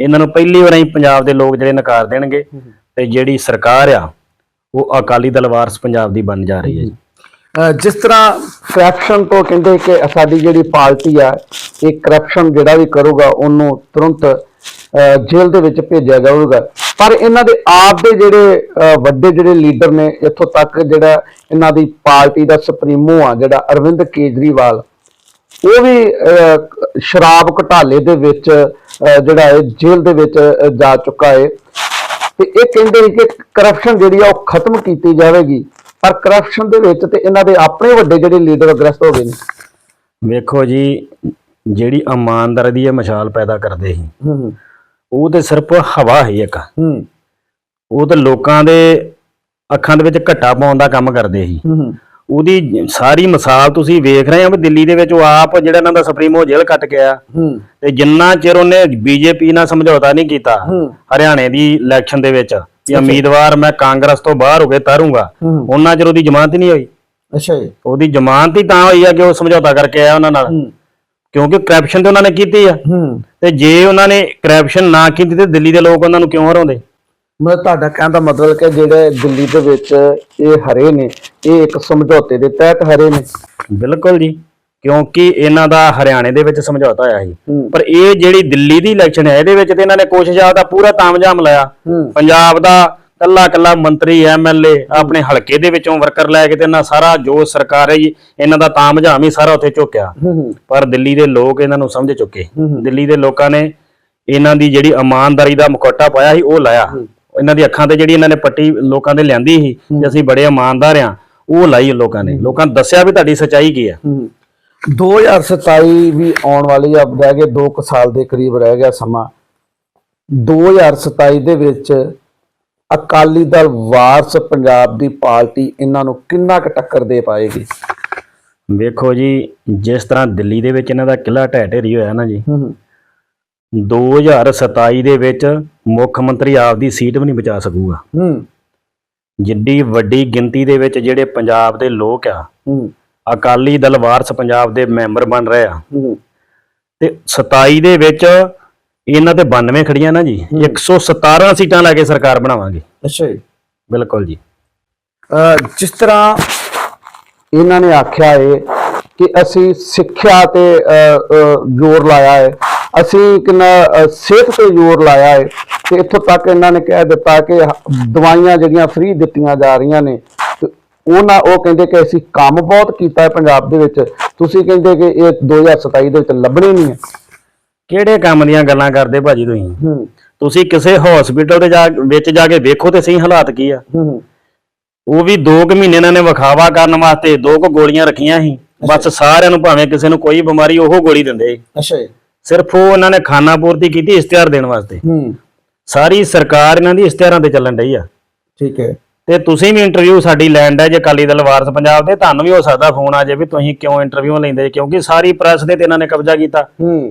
ਇਹਨਾਂ ਨੂੰ ਪਹਿਲੀ ਵਾਰ ਹੀ ਪੰਜਾਬ ਦੇ ਲੋਕ ਜਿਹੜੇ ਨਕਾਰ ਦੇਣਗੇ ਤੇ ਜਿਹੜੀ ਸਰਕਾਰ ਆ ਉਹ ਅਕਾਲੀ ਦਲ ਵਾਰਸ ਪੰਜਾਬ ਦੀ ਬਣ ਜਾ ਰਹੀ ਹੈ ਜੀ। ਜਿਸ ਤਰ੍ਹਾਂ ਕਰਪਸ਼ਨ ਤੋਂ ਕਹਿੰਦੇ ਕਿ ਸਾਡੀ ਜਿਹੜੀ ਪਾਰਟੀ ਆ ਇਹ ਕਰਪਸ਼ਨ ਜਿਹੜਾ ਵੀ ਕਰੂਗਾ ਉਹਨੂੰ ਤੁਰੰਤ ਜੇਲ੍ਹ ਦੇ ਵਿੱਚ ਭੇਜਿਆ ਜਾਊਗਾ। ਪਰ ਇਹਨਾਂ ਦੇ ਆਪ ਦੇ ਜਿਹੜੇ ਵੱਡੇ ਜਿਹੜੇ ਲੀਡਰ ਨੇ ਇੱਥੋਂ ਤੱਕ ਜਿਹੜਾ ਇਹਨਾਂ ਦੀ ਪਾਰਟੀ ਦਾ ਸੁਪਰੀਮੋ ਆ ਜਿਹੜਾ ਅਰਵਿੰਦ ਕੇਜਰੀਵਾਲ ਉਹ ਵੀ ਸ਼ਰਾਬ ਘੁਟਾਲੇ ਦੇ ਵਿੱਚ ਜਿਹੜਾ ਹੈ ਜੇਲ੍ਹ ਦੇ ਵਿੱਚ ਜਾ ਚੁੱਕਾ ਹੈ ਤੇ ਇਹ ਕਹਿੰਦੇ ਨੇ ਕਿ ਕਰਪਸ਼ਨ ਜਿਹੜੀ ਆ ਉਹ ਖਤਮ ਕੀਤੀ ਜਾਵੇਗੀ। ਪਰ ਕਰਪਸ਼ਨ ਦੇ ਵਿੱਚ ਤੇ ਇਹਨਾਂ ਦੇ ਆਪਣੇ ਵੱਡੇ ਜਿਹੜੇ ਲੀਡਰ ਗ੍ਰਸਤ ਹੋ ਗਏ ਨੇ। ਵੇਖੋ ਜੀ ਜਿਹੜੀ ਇਮਾਨਦਾਰੀ ਦੀ ਇਹ ਮਸ਼ਾਲ ਪੈਦਾ ਕਰਦੇ ਸੀ ਉਹ ਤੇ ਸਿਰਫ ਹਵਾ ਹੀ ਇੱਕ। ਉਹ ਤੇ ਲੋਕਾਂ ਦੇ ਅੱਖਾਂ ਦੇ ਵਿੱਚ ਘੱਟਾ ਪਾਉਣ ਦਾ ਕੰਮ ਕਰਦੇ ਸੀ। ਉਹਦੀ ਸਾਰੀ ਮਿਸਾਲ ਤੁਸੀਂ ਵੇਖ ਰਹੇ ਹੋ ਵੀ ਦਿੱਲੀ ਦੇ ਵਿੱਚ ਉਹ ਆਪ ਜਿਹੜਾ ਇਹਨਾਂ ਦਾ ਸੁਪਰੀਮੋ ਜੇਲ੍ਹ ਕੱਟ ਹੂੰ। ਤੇ ਜਿੰਨਾ ਚਿਰ ਉਹਨੇ ਬੀਜੇਪੀ ਨਾਲ ਸਮਝੌਤਾ ਨਹੀਂ ਕੀਤਾ। ਹਰਿਆਣੇ ਦੀ ਇਲੈਕਸ਼ਨ ਦੇ ਵਿੱਚ ਕਿ ਉਮੀਦਵਾਰ ਮੈਂ ਕਾਂਗਰਸ ਤੋਂ ਬਾਹਰ ਹੋ ਕੇ ਤਾਰੂੰਗਾ। ਉਹਨਾਂ ਚਿਰ ਉਹਦੀ ਜ਼ਮਾਨਤ ਨਹੀਂ ਹੋਈ। ਅੱਛਾ ਜੀ। ਉਹਦੀ ਜ਼ਮਾਨਤ ਹੀ ਤਾਂ ਹੋਈ ਆ ਕਿ ਉਹ ਸਮਝੌਤਾ ਕਰਕੇ ਆਇਆ ਉਹਨਾਂ ਨਾਲ। ਕਿਉਂਕਿ ਕਰਪਸ਼ਨ ਤੇ ਉਹਨਾਂ ਨੇ ਕੀਤੀ ਆ। ਤੇ ਜੇ ਉਹਨਾਂ ਨੇ ਕਰਪਸ਼ਨ ਨਾ ਕੀਤੀ ਤੇ ਦਿੱਲੀ ਦੇ ਲੋਕ ਉਹਨਾਂ ਨੂੰ ਕਿਉਂ ਹਰਾਉਂਦੇ? ਮੈਂ ਤੁਹਾਡਾ ਕਹਿਣ ਦਾ ਮਤਲਬ ਕਿ ਜਿਹੜੇ ਦਿੱਲੀ ਦੇ ਵਿੱਚ ਇਹ ਹਰੇ ਨੇ ਇਹ ਇੱਕ ਸਮਝੌਤੇ ਦੇ ਤਹਿਤ ਹਰੇ ਨੇ। ਬਿਲਕੁਲ ਜੀ ਕਿਉਂਕਿ ਇਹਨਾਂ ਦਾ ਹਰਿਆਣੇ ਦੇ ਵਿੱਚ ਸਮਝੌਤਾ ਹੋਇਆ ਸੀ। ਪਰ ਇਹ ਜਿਹੜੀ ਦਿੱਲੀ ਦੀ ਇਲੈਕਸ਼ਨ ਹੈ ਇਹਦੇ ਵਿੱਚ ਤੇ ਇਹਨਾਂ ਨੇ ਕੋਸ਼ਿਸ਼ ਆਪਦਾ ਪੂਰਾ ਤਾਮਝਾਮ ਲਾਇਆ। ਪੰਜਾਬ ਦਾ ਕੱਲਾ ਕੱਲਾ ਮੰਤਰੀ ਐਮਐਲਏ ਆਪਣੇ ਹਲਕੇ ਦੇ ਵਿੱਚੋਂ ਵਰਕਰ ਲੈ ਕੇ ਤੇ ਇਹਨਾਂ ਸਾਰਾ ਜੋ ਸਰਕਾਰ ਹੈ ਜੀ ਇਹਨਾਂ ਦਾ ਤਾਮਝਾਮ ਹੀ ਸਾਰਾ ਉੱਥੇ ਝੁਕਿਆ। ਪਰ ਦਿੱਲੀ ਦੇ ਲੋਕ ਇਹਨਾਂ ਨੂੰ ਸਮਝ ਚੁੱਕੇ। ਦਿੱਲੀ ਦੇ ਲੋਕਾਂ ਨੇ ਇਹਨਾਂ ਦੀ ਜਿਹੜੀ ਇਮਾਨਦਾਰੀ ਦਾ ਮੁਕੱਟਾ ਪਾਇਆ ਸੀ ਉਹ ਲਾਇਆ। ਇਹਨਾਂ ਦੀ ਅੱਖਾਂ ਤੇ ਜਿਹੜੀ ਇਹਨਾਂ ਨੇ ਪੱਟੀ ਲੋਕਾਂ ਦੇ ਲਿਆਂਦੀ ਸੀ ਕਿ ਅਸੀਂ ਬੜੇ ਇਮਾਨਦਾਰ ਆ ਉਹ ਲਾਈ ਲੋਕਾਂ ਨੇ। ਲੋਕਾਂ ਨੂੰ ਦੱਸਿਆ ਵੀ ਤੁਹਾਡੀ ਸੱਚਾਈ ਕੀ ਹੂੰ। 2027 ਵੀ ਆਉਣ ਵਾਲੀ ਆ ਰਹਿ ਗਏ 2 ਸਾਲ ਦੇ ਕਰੀਬ ਰਹਿ ਗਿਆ ਸਮਾਂ। 2027 ਦੇ ਵਿੱਚ ਅਕਾਲੀ ਦਲ ਵਾਰਸ ਪੰਜਾਬ ਦੀ ਪਾਰਟੀ ਇਹਨਾਂ ਨੂੰ ਕਿੰਨਾ ਕੁ ਟੱਕਰ ਦੇ ਪਾਏਗੀ? ਵੇਖੋ ਜੀ ਜਿਸ ਤਰ੍ਹਾਂ ਦਿੱਲੀ ਦੇ ਵਿੱਚ ਇਹਨਾਂ ਦਾ ਕਿਲਾ ਢਹਿ ਢੇਰੀ ਹੋਇਆ ਨਾ ਜੀ 2027 ਦੇ ਵਿੱਚ ਮੁੱਖ ਮੰਤਰੀ ਆਪਦੀ ਸੀਟ ਵੀ ਨਹੀਂ ਬਚਾ ਸਕੂਗਾ। ਹੂੰ। ਜਿੱਡੀ ਵੱਡੀ ਗਿਣਤੀ ਦੇ ਵਿੱਚ ਜਿਹੜੇ ਪੰਜਾਬ ਦੇ ਲੋਕ ਆ ਹੂੰ। ਅਕਾਲੀ ਦਲ ਵਾਰਸ ਪੰਜਾਬ ਦੇ ਮੈਂਬਰ ਬਣ ਰਹੇ ਆ। ਹੂੰ। ਤੇ 27 ਦੇ ਵਿੱਚ ਇਹਨਾਂ ਤੇ 92 ਖੜੀਆਂ ਨਾ ਜੀ। 117 ਸੀਟਾਂ ਲੈ ਕੇ ਸਰਕਾਰ ਬਣਾਵਾਂਗੇ। ਅੱਛਾ ਜੀ। ਬਿਲਕੁਲ ਜੀ। ਜਿਸ ਤਰ੍ਹਾਂ ਇਹਨਾਂ ਨੇ ਆਖਿਆ ਹੈ ਕਿ ਅਸੀਂ ਸਿੱਖਿਆ ਤੇ ਜ਼ੋਰ ਲਾਇਆ ਹੈ। ਅਸੀਂ ਕਿੰਨਾ ਸਿਹਤ ਤੇ ਜ਼ੋਰ ਲਾਇਆ ਹੈ ਤੇ ਇੱਥੋਂ ਤੱਕ ਇਹਨਾਂ ਨੇ ਕਹਿ ਦਿੱਤਾ ਕਿ ਦਵਾਈਆਂ ਜਿਹੜੀਆਂ ਫ੍ਰੀ ਦਿੱਤੀਆਂ ਜਾ ਰਹੀਆਂ ਨੇ ਉਹਨਾਂ ਉਹ ਕਹਿੰਦੇ ਕਿ ਅਸੀਂ ਕੰਮ ਬਹੁਤ ਕੀਤਾ ਹੈ ਪੰਜਾਬ ਦੇ ਵਿੱਚ। ਤੁਸੀਂ ਕਹਿੰਦੇ ਕਿ ਇਹ 2027 ਦੇ ਵਿੱਚ ਲੱਭਣੀ ਨਹੀਂ ਹੈ। ਕਿਹੜੇ ਕੰਮ ਦੀਆਂ ਗੱਲਾਂ ਕਰਦੇ ਭਾਜੀ ਤੁਸੀਂ? ਤੁਸੀਂ ਕਿਸੇ ਹਸਪੀਟਲ ਦੇ ਜਾ ਵਿੱਚ ਜਾ ਕੇ ਵੇਖੋ ਤੇ ਸਹੀ ਹਾਲਾਤ ਕੀ ਆ। ਉਹ ਵੀ 2 ਕੁ ਮਹੀਨੇ ਇਹਨਾਂ ਨੇ ਵਿਖਾਵਾ ਕਰਨ ਵਾਸਤੇ ਦੋ ਕੁ ਗੋਲੀਆਂ ਰੱਖੀਆਂ ਸੀ। ਬਸ ਸਾਰਿਆਂ ਨੂੰ ਭਾਵੇਂ ਕਿਸੇ ਨੂੰ ਕੋਈ ਬਿਮਾਰੀ ਉਹ ਗੋਲੀ ਦਿੰਦੇ ਅੱਛਾ ਜੀ। ਸਿਰਫ ਉਹ ਉਹਨਾਂ ਨੇ ਖਾਨਾ ਪੂਰਤੀ ਕੀਤੀ ਇਸ਼ਤਿਹਾਰ ਦੇਣ ਵਾਸਤੇ। ਹੂੰ। ਸਾਰੀ ਸਰਕਾਰ ਇਹਨਾਂ ਦੀ ਇਸ਼ਤਿਹਾਰਾਂ ਤੇ ਚੱਲਣ ਡਈ ਆ। ਠੀਕ ਹੈ। ਤੇ ਤੁਸੀਂ ਵੀ ਇੰਟਰਵਿਊ ਸਾਡੀ ਲੈਂਡ ਹੈ ਜੇ ਅਕਾਲੀ ਦਲ ਵਾਰਸ ਪੰਜਾਬ ਦੇ ਤੁਹਾਨੂੰ ਵੀ ਹੋ ਸਕਦਾ ਫੋਨ ਆ ਜਾਏ ਵੀ ਤੁਸੀਂ ਕਿਉਂ ਇੰਟਰਵਿਊ ਲੈਂਦੇ ਜੇ? ਕਿਉਂਕਿ ਸਾਰੀ ਪ੍ਰੈਸ ਦੇ ਤੇ ਇਹਨਾਂ ਨੇ ਕਬਜ਼ਾ ਕੀਤਾ।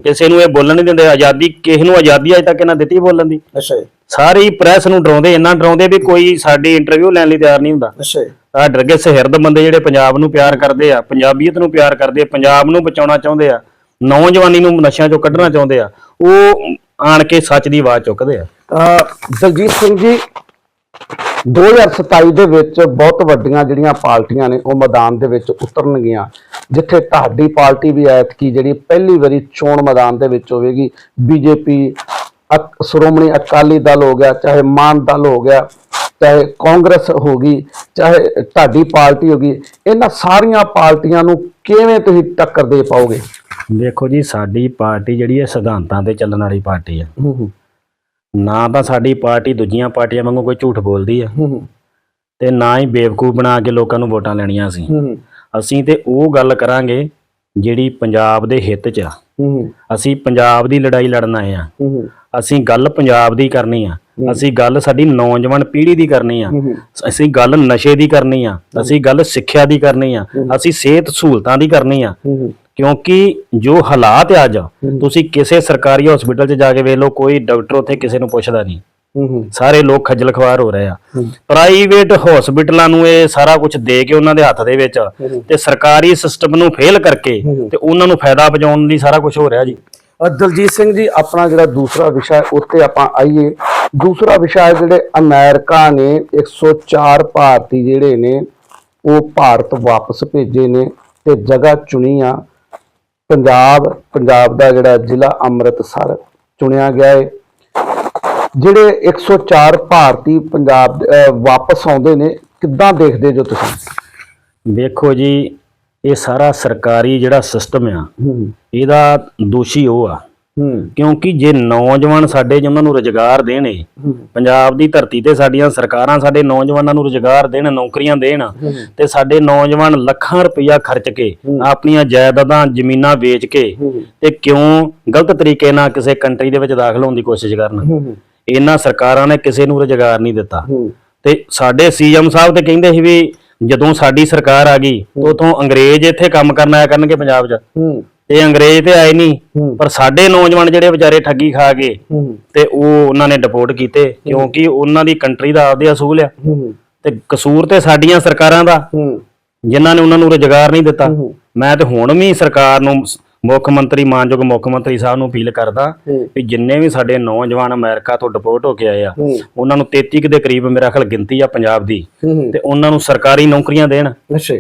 ਕਿਸੇ ਨੂੰ ਇਹ ਬੋਲਣ ਨਹੀਂ ਦਿੰਦੇ ਆਜ਼ਾਦੀ ਕਿਸੇ ਨੂੰ ਆਜ਼ਾਦੀ ਅਜੇ ਤੱਕ ਇਹਨਾਂ ਦਿੱਤੀ ਬੋਲਣ ਦੀ। ਅੱਛਾ ਜੀ। ਸਾਰੀ ਪ੍ਰੈਸ ਨੂੰ ਡਰਾਉਂਦੇ ਇੰਨਾ ਡਰਾਉਂਦੇ ਵੀ ਕੋਈ ਸਾਡੀ ਇੰਟਰਵਿਊ ਲੈਣ ਲਈ ਤਿਆਰ ਨਹੀਂ ਹੁੰਦਾ। ਅੱਛਾ ਜੀ ਆ ਸਹਿਰਦ ਬੰਦੇ ਜਿਹੜੇ ਪੰਜਾਬ ਨੂੰ ਪਿਆਰ ਕਰਦੇ ਆ ਪੰਜਾਬੀਅਤ ਨੂੰ ਪਿਆਰ ਕਰਦੇ ਆ ਪੰਜਾਬ ਨੂੰ ਬਚਾਉਣਾ ਚਾਹੁੰਦੇ ਆ ਨੌਜਵਾਨੀ ਨੂੰ ਨਸ਼ਿਆਂ ਚੋਂ ਕੱਢਣਾ ਚਾਹੁੰਦੇ ਆ ਉਹ ਆਣ ਕੇ ਸੱਚ ਦੀ ਆਵਾਜ਼ ਚੁੱਕਦੇ ਆ। ਅ, ਦਲਜੀਤ ਸਿੰਘ ਜੀ 2027 ਦੇ ਵਿੱਚ ਬਹੁਤ ਵੱਡੀਆਂ ਜਿਹੜੀਆਂ ਪਾਰਟੀਆਂ ਨੇ ਉਹ ਮੈਦਾਨ ਦੇ ਵਿੱਚ ਉਤਰਨਗੀਆਂ ਜਿੱਥੇ ਤੁਹਾਡੀ ਪਾਰਟੀ ਵੀ ਐਤਕੀ ਜਿਹੜੀ ਪਹਿਲੀ ਵਾਰੀ ਚੋਣ ਮੈਦਾਨ ਦੇ ਵਿੱਚ ਹੋਵੇਗੀ ਬੀਜੇਪੀ ਸ਼੍ਰੋਮਣੀ ਅਕਾਲੀ ਦਲ ਹੋ ਗਿਆ ਚਾਹੇ ਮਾਨ ਦਲ ਹੋ ਗਿਆ ਚਾਹੇ ਕਾਂਗਰਸ ਹੋ ਗਈ ਚਾਹੇ ਤੁਹਾਡੀ ਪਾਰਟੀ ਹੋ ਗਈ ਇਹਨਾਂ ਸਾਰੀਆਂ ਪਾਰਟੀਆਂ ਨੂੰ ਕਿਵੇਂ ਤੁਸੀਂ ਟੱਕਰ ਦੇ ਪਾਓਗੇ? ਦੇਖੋ ਜੀ ਸਾਡੀ ਪਾਰਟੀ ਜਿਹੜੀ ਹੈ ਸਿਧਾਂਤਾਂ ਤੇ ਚੱਲਣ ਵਾਲੀ ਪਾਰਟੀ ਆ ਹੂੰ ਨਾ ਤਾਂ ਸਾਡੀ ਪਾਰਟੀ ਦੂਜੀਆਂ ਪਾਰਟੀਆਂ ਵਾਂਗੂ ਕੋਈ ਝੂਠ ਬੋਲਦੀ ਆ ਹੂੰ ਤੇ ਨਾ ਹੀ ਬੇਵਕੂਫ ਬਣਾ ਕੇ ਲੋਕਾਂ ਨੂੰ ਵੋਟਾਂ ਲੈਣੀਆਂ ਸੀ। ਅਸੀਂ ਤੇ ਉਹ ਗੱਲ ਕਰਾਂਗੇ ਜਿਹੜੀ ਪੰਜਾਬ ਦੇ ਹਿੱਤ 'ਚ ਆ। ਅਸੀਂ ਪੰਜਾਬ ਦੀ ਲੜਾਈ ਲੜਨ ਆਏ ਆ। ਅਸੀਂ ਗੱਲ ਪੰਜਾਬ ਦੀ ਕਰਨੀ ਆ। ਅਸੀਂ ਗੱਲ ਸਾਡੀ ਨੌਜਵਾਨ ਪੀੜ੍ਹੀ ਦੀ ਕਰਨੀ ਆ। ਅਸੀਂ ਗੱਲ ਨਸ਼ੇ ਦੀ ਕਰਨੀ ਆ। ਅਸੀਂ ਗੱਲ ਸਿੱਖਿਆ ਦੀ ਕਰਨੀ ਆ। ਅਸੀਂ ਸਿਹਤ ਸਹੂਲਤਾਂ ਦੀ ਕਰਨੀ ਆ। ਕਿਉਂਕਿ ਜੋ ਹਾਲਾਤ ਆ ਅੱਜ ਤੁਸੀਂ ਕਿਸੇ ਸਰਕਾਰੀ ਹਸਪੀਟਲ 'ਚ ਜਾ ਕੇ ਵੇਖ ਲਓ ਕੋਈ ਡਾਕਟਰ ਉੱਥੇ ਕਿਸੇ ਨੂੰ ਪੁੱਛਦਾ ਨਹੀਂ। ਸਾਰੇ ਲੋਕ ਖੱਜਲ ਖਵਾਰ ਹੋ ਰਹੇ ਆ। ਪ੍ਰਾਈਵੇਟ ਹਸਪੀਟਲਾਂ ਨੂੰ ਇਹ ਸਾਰਾ ਕੁਝ ਦੇ ਕੇ ਉਹਨਾਂ ਦੇ ਹੱਥ ਦੇ ਵਿੱਚ ਤੇ ਸਰਕਾਰੀ ਸਿਸਟਮ ਨੂੰ ਫੇਲ ਕਰਕੇ ਤੇ ਉਹਨਾਂ ਨੂੰ ਫਾਇਦਾ ਪਹੁੰਚਾਉਣ ਲਈ ਸਾਰਾ ਕੁਝ ਹੋ ਰਿਹਾ ਜੀ। ਦਲਜੀਤ ਸਿੰਘ ਜੀ, ਆਪਣਾ ਜਿਹੜਾ ਦੂਸਰਾ ਵਿਸ਼ਾ ਹੈ ਉੱਤੇ ਆਪਾਂ ਆਈਏ। ਦੂਸਰਾ ਵਿਸ਼ਾ ਜਿਹੜੇ ਅਮਰੀਕਾ ਨੇ 104 ਭਾਰਤੀ ਜਿਹੜੇ ਨੇ, ਉਹ ਭਾਰਤ ਵਾਪਸ ਭੇਜੇ ਨੇ ਤੇ ਜਗ੍ਹਾ ਚੁਣੀ ਆ। ਪੰਜਾਬ ਪੰਜਾਬ ਦਾ ਜਿਹੜਾ ਜ਼ਿਲ੍ਹਾ ਅੰਮ੍ਰਿਤਸਰ ਚੁਣਿਆ ਗਿਆ ਹੈ ਜਿਹੜੇ 104 ਭਾਰਤੀ ਪੰਜਾਬ ਵਾਪਸ ਆਉਂਦੇ ਨੇ, ਕਿੱਦਾਂ ਦੇਖਦੇ ਜੋ ਤੁਸੀਂ? ਵੇਖੋ ਜੀ ਇਹ ਸਾਰਾ ਸਰਕਾਰੀ ਜਿਹੜਾ ਸਿਸਟਮ ਆ ਇਹਦਾ ਦੋਸ਼ੀ ਉਹ ਆ। ਕਿਉਂਕਿ ਜੇ ਨੌਜਵਾਨ ਸਾਡੇ ਜੇ ਉਹਨਾਂ ਨੂੰ ਰੁਜ਼ਗਾਰ ਦੇਣੇ ਪੰਜਾਬ ਦੀ ਧਰਤੀ ਤੇ ਸਾਡੀਆਂ ਸਰਕਾਰਾਂ ਸਾਡੇ ਨੌਜਵਾਨਾਂ ਨੂੰ ਰੁਜ਼ਗਾਰ ਦੇਣ ਨੌਕਰੀਆਂ ਦੇਣ ਤੇ ਸਾਡੇ ਨੌਜਵਾਨ ਲੱਖਾਂ ਰੁਪਈਆ ਖਰਚ ਕੇ ਆਪਣੀਆਂ ਜਾਇਦਾਦਾਂ ਜ਼ਮੀਨਾਂ ਵੇਚ ਕੇ ਤੇ ਕਿਉਂ ਗਲਤ ਤਰੀਕੇ ਨਾਲ ਕਿਸੇ ਕੰਟਰੀ ਦੇ ਵਿੱਚ ਦਾਖਲ ਹੋਣ ਦੀ ਕੋਸ਼ਿਸ਼ ਕਰਨ। ਇਹਨਾਂ ਸਰਕਾਰਾਂ ਨੇ ਕਿਸੇ ਨੂੰ ਰੁਜ਼ਗਾਰ ਨਹੀਂ ਦਿੱਤਾ। ਤੇ ਸਾਡੇ ਸੀਐਮ ਸਾਹਿਬ ਤੇ ਕਹਿੰਦੇ ਸੀ ਵੀ ਜਦੋਂ ਸਾਡੀ ਸਰਕਾਰ ਆ ਗਈ ਤਾਂ ਉਥੋਂ ਅੰਗਰੇਜ਼ ਇੱਥੇ ਕੰਮ ਕਰਨ ਆਇਆ ਕਰਨਗੇ ਪੰਜਾਬ 'ਚ। ਹੂੰ। ਤੇ ਅੰਗਰੇਜ਼ ਤੇ ਆਏ ਨਹੀਂ। ਪਰ ਸਾਡੇ ਨੌਜਵਾਨ ਜਿਹੜੇ ਵਿਚਾਰੇ ਠੱਗੀ ਖਾ ਗਏ ਹੂੰ। ਤੇ ਉਹ ਉਹਨਾਂ ਨੇ ਡਿਪੋਰਟ ਕੀਤੇ ਕਿਉਂਕਿ ਉਹਨਾਂ ਦੀ ਕੰਟਰੀ ਦਾ ਆਪਦੇ ਅਸੂਲ ਆ ਤੇ ਕਸੂਰ ਤੇ ਸਾਡੀਆਂ ਸਰਕਾਰਾਂ ਦਾ ਜਿਨ੍ਹਾਂ ਨੇ ਉਹਨਾਂ ਨੂੰ ਰੁਜ਼ਗਾਰ ਨਹੀਂ ਦਿੱਤਾ। ਮੈਂ ਤੇ ਹੁਣ ਵੀ ਸਰਕਾਰ ਨੂੰ ਮੁੱਖ ਮੰਤਰੀ ਮਾਨਯੋਗ ਮੁੱਖ ਮੰਤਰੀ ਸਾਹਿਬ ਨੂੰ ਅਪੀਲ ਕਰਦਾ। ਵੀ ਜਿੰਨੇ ਵੀ ਸਾਡੇ ਨੌਜਵਾਨ ਅਮਰੀਕਾ ਤੋਂ ਡਿਪੋਰਟ ਹੋ ਕੇ ਆਏ ਆ। ਉਹਨਾਂ ਨੂੰ 33 ਕੁ ਦੇ ਕਰੀਬ ਮੇਰਾ ਖਿਆਲ ਗਿਣਤੀ ਆ ਪੰਜਾਬ ਦੀ ਤੇ ਉਹਨਾਂ ਨੂੰ ਸਰਕਾਰੀ ਨੌਕਰੀਆਂ ਦੇਣ।